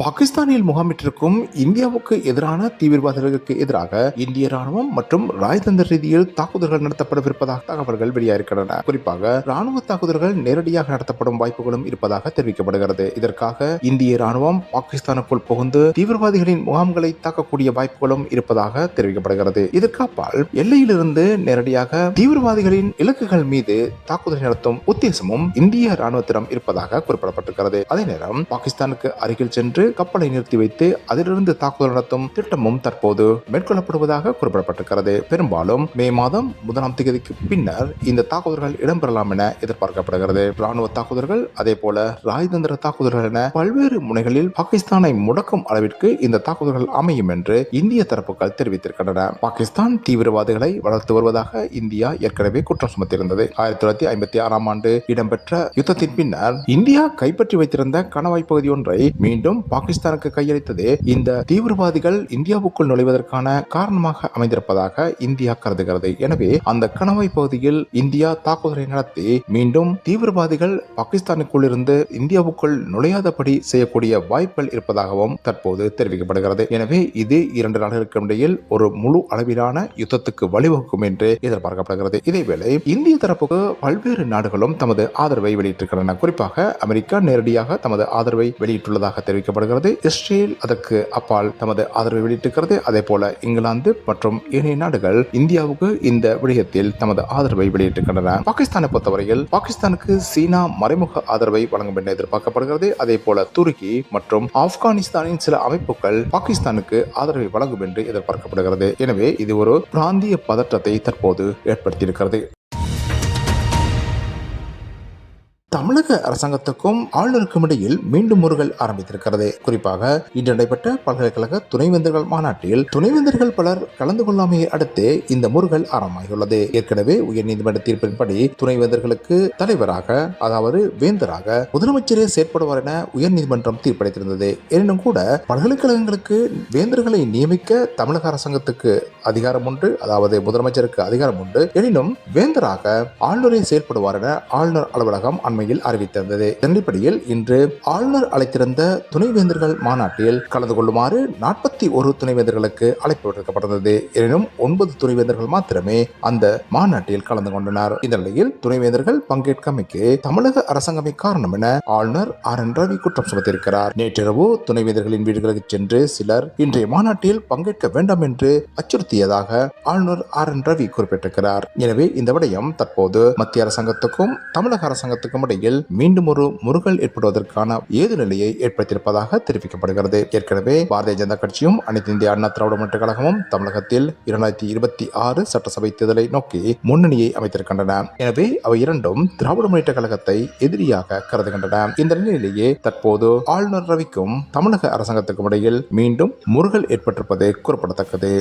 பாகிஸ்தானில் முகாமிட்டிருக்கும் இந்தியாவுக்கு எதிரான தீவிரவாதிகளுக்கு எதிராக இந்திய ராணுவம் மற்றும் ராஜதந்திர ரீதியில் தாக்குதல்கள் நடத்தப்படவிருப்பதாக தகவல்கள் வெளியாகின்றன குறிப்பாக ராணுவ தாக்குதல்கள் நேரடியாக நடத்தப்படும் வாய்ப்புகளும் இருப்பதாக தெரிவிக்கப்படுகிறது. இதற்காக இந்திய ராணுவம் பாகிஸ்தானுக்குள் புகுந்து தீவிரவாதிகளின் முகாம்களை தாக்கக்கூடிய வாய்ப்புகளும் இருப்பதாக தெரிவிக்கப்படுகிறது. இதற்காப்பால் எல்லையிலிருந்து நேரடியாக தீவிரவாதிகளின் இலக்குகள் மீது தாக்குதல் நடத்தும் உத்தேசமும் இந்திய ராணுவத்திடம் இருப்பதாக குறிப்பிடப்பட்டிருக்கிறது. அதே நேரம் பாகிஸ்தானுக்கு அருகில் சென்று கப்பலை நிறுத்தி வைத்து அதிலிருந்து தாக்குதல் நடத்தும் திட்டமும் தற்போது மேற்கொள்ளப்படுவதாக குறிப்பிடப்பட்டிருக்கிறது. பெரும்பாலும் மே மாதம் முதலாம் தேதிக்கு பின்னர் இந்த தாக்குதல்கள் இடம்பெறலாம் என எதிர்பார்க்கப்படுகிறது. ராணுவ தாக்குதல்கள் அதே போல ராஜதந்திர தாக்குதல்கள் என பல்வேறு முனைகளில் பாகிஸ்தானை முடக்கும் அளவிற்கு இந்த தாக்குதல்கள் அமையும் என்று இந்திய தரப்புகள் தெரிவித்திருக்கின்றன. பாகிஸ்தான் தீவிரவாதிகளை வளர்த்து வருவதாக இந்தியா ஏற்கனவே குற்றம் சுமத்தியிருந்தது. ஆயிரத்தி தொள்ளாயிரத்தி ஐம்பத்தி ஆறாம் ஆண்டு இடம்பெற்ற யுத்தத்தின் பின்னர் இந்தியா கைப்பற்றி வைத்திருந்த கணவாய் பகுதி ஒன்றை மீண்டும் பாகிஸ்தானுக்கு கையளித்தது இந்த தீவிரவாதிகள் இந்தியாவுக்குள் நுழைவதற்கான காரணமாக அமைந்திருப்பதாக இந்தியா கருதுகிறது. எனவே அந்த கணவாய் பகுதியில் இந்தியா தாக்குதலை நடத்தி மீண்டும் தீவிரவாதிகள் பாகிஸ்தானுக்குள் இருந்து இந்தியாவுக்குள் நுழையாதபடி செய்யக்கூடிய வாய்ப்புகள் இருப்பதாகவும் தற்போது தெரிவிக்கப்படுகிறது. எனவே இது இரண்டு நாடுகளுக்கு இடையில் ஒரு முழு அளவிலான யுத்தத்துக்கு வழிவகுக்கும் என்று எதிர்பார்க்கப்படுகிறது. இதேவேளை இந்திய தரப்புக்கு பல்வேறு நாடுகளும் தமது ஆதரவை வெளியிட்டிருக்கின்றன. குறிப்பாக அமெரிக்கா நேரடியாக தமது ஆதரவை வெளியிட்டுள்ளதாக தெரிவிக்கப்படுகிறது இஸ்ரேல் அதற்கு அப்பால் தமது ஆதரவை வெளியிட்டிருக்கிறது. அதே போல இங்கிலாந்து மற்றும் ஏனைய நாடுகள் இந்தியாவுக்கு இந்த விடயத்தில் தமது ஆதரவை வெளியிட்டிருக்கின்றன. பாகிஸ்தானை பொறுத்தவரையில் பாகிஸ்தானுக்கு சீனா மறைமுக ஆதரவை வழங்கும் என எதிர்பார்க்கப்படுகிறது. அதே போல துருக்கி மற்றும் ஆப்கானிஸ்தானின் சில அமைப்புகள் பாகிஸ்தானுக்கு ஆதரவை வழங்கும் என்று எதிர்பார்க்கப்படுகிறது. எனவே இது ஒரு பிராந்திய பதற்றத்தை தற்போது ஏற்படுத்தியிருக்கிறது. தமிழக அரசாங்கத்துக்கும் ஆளுநருக்கும் இடையில் மீண்டும் முருகல் ஆரம்பித்திருக்கிறது. குறிப்பாக இன்று நடைபெற்ற பல்கலைக்கழக துணைவேந்தர்கள் மாநாட்டில் துணைவேந்தர்கள் பலர் கலந்து கொள்ளாமையை அடுத்து இந்த முருகல் ஆரம்பமாகியுள்ளது. ஏற்கனவே உயர்நீதிமன்ற தீர்ப்பின்படி துணைவேந்தர்களுக்கு தலைவராக அதாவது வேந்தராக முதலமைச்சரே செயற்படுவார் என உயர்நீதிமன்றம் தீர்ப்பளித்திருந்தது. எனினும் கூட பல்கலைக்கழகங்களுக்கு வேந்தர்களை நியமிக்க தமிழக அரசாங்கத்துக்கு அதிகாரம் உண்டு அதாவது முதலமைச்சருக்கு அதிகாரம் உண்டு. எனினும் வேந்தராக ஆளுநரை செயற்படுவார் என ஆளுநர் அலுவலகம் அண்மையில் அறிவித்திருந்தது. இதனடிப்படையில் இன்று ஆளுநர் அழைத்திருந்த துணைவேந்தர்கள் மாநாட்டில் கலந்து கொள்ளுமாறு நாட்டு நாற்பத்தி ஒரு துணைவேந்தர்களுக்கு அழைப்பு விடுக்கப்பட்டிருந்தது. எனினும் ஒன்பது துணைவேந்தர்கள் மாத்திரமே அந்த மாநாட்டில் கலந்து கொண்டனர். இந்த நிலையில் துணைவேந்தர்கள் பங்கேற்காமைக்கு தமிழக அரசாங்கமே காரணம் என ஆளுநர் ஆர் என் ரவி குற்றம் சுமத்தியிருக்கிறார். நேற்றிரவு துணைவேந்தர்களின் வீடுகளுக்கு சென்று சிலர் இன்றைய மாநாட்டில் பங்கேற்க வேண்டாம் என்று அச்சுறுத்தியதாக ஆளுநர் ஆர் என் ரவி குறிப்பிட்டிருக்கிறார். எனவே இந்த விடயம் தற்போது மத்திய அரசாங்கத்துக்கும் தமிழக அரசாங்கத்துக்கும் இடையில் மீண்டும் ஒரு முருகல் ஏற்படுவதற்கான ஏது நிலையை ஏற்படுத்தியிருப்பதாக தெரிவிக்கப்படுகிறது. ஏற்கனவே பாரதிய ஜனதா கட்சியும் அனைத்து இந்திய அண்ணா திராவிட முன்னேற்ற கழகமும் தமிழகத்தில் இரண்டாயிரத்தி இருபத்தி ஆறு சட்டசபை தேர்தலை நோக்கி முன்னணியை அமைத்திருக்கின்றன. எனவே அவை இரண்டும் திராவிட முன்னேற்ற கழகத்தை எதிரியாக கருதுகின்றன. இந்த நிலையிலேயே தற்போது ஆளுநர் ரவிக்கும் தமிழக அரசாங்கத்துக்கும் இடையில் மீண்டும் முருகல் ஏற்பட்டிருப்பது குறிப்பிடத்தக்கது.